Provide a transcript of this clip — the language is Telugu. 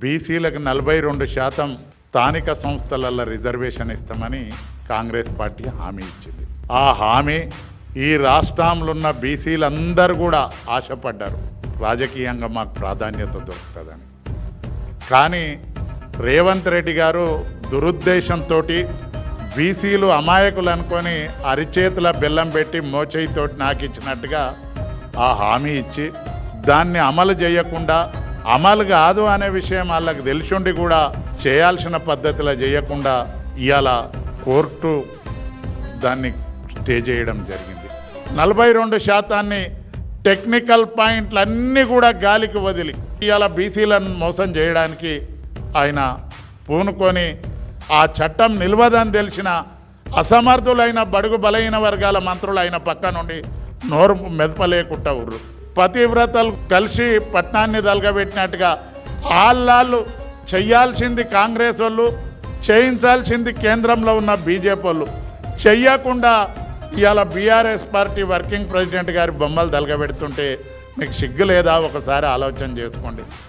బీసీలకు నలభై రెండు శాతం స్థానిక సంస్థలలో రిజర్వేషన్ ఇస్తామని కాంగ్రెస్ పార్టీ హామీ ఇచ్చింది. ఆ హామీ ఈ రాష్ట్రంలో ఉన్న బీసీలందరూ కూడా ఆశపడ్డారు. రాజకీయంగా మాకు ప్రాధాన్యత దొరుకుతుందని. కానీ రేవంత్ రెడ్డి గారు దురుద్దేశంతో బీసీలు అమాయకులు అనుకొని అరిచేతుల బెల్లం పెట్టి మోచైతో నాకు ఇచ్చినట్టుగా ఆ హామీ ఇచ్చి దాన్ని అమలు చేయకుండా అమలు కాదు అనే విషయం వాళ్ళకి తెలిసిండి కూడా చేయాల్సిన పద్ధతిలో చేయకుండా ఇవాళ కోర్టు దాన్ని స్టే చేయడం జరిగింది. నలభై రెండు శాతాన్ని టెక్నికల్ పాయింట్లు అన్నీ కూడా గాలికి వదిలి ఇవాళ బీసీలను మోసం చేయడానికి ఆయన పూనుకొని ఆ చట్టం నిలవదని తెలిసిన అసమర్థులైన బడుగు బలహీన వర్గాల మంత్రులు ఆయన పక్క నుండి నోరు మెదపలేకుండా ఉర్రు. పతివ్రతలు కలిసి పట్నాన్ని దలగబెట్టినట్టుగా ఆళ్ళాళ్ళు చెయ్యాల్సింది కాంగ్రెస్ వాళ్ళు చేయించాల్సింది కేంద్రంలో ఉన్న బీజేపీ వాళ్ళు. చెయ్యకుండా ఇవాళ బీఆర్ఎస్ పార్టీ వర్కింగ్ ప్రెసిడెంట్ గారి బొమ్మలు దలగబెడుతుంటే మీకు సిగ్గు లేదా? ఒకసారి ఆలోచన చేసుకోండి.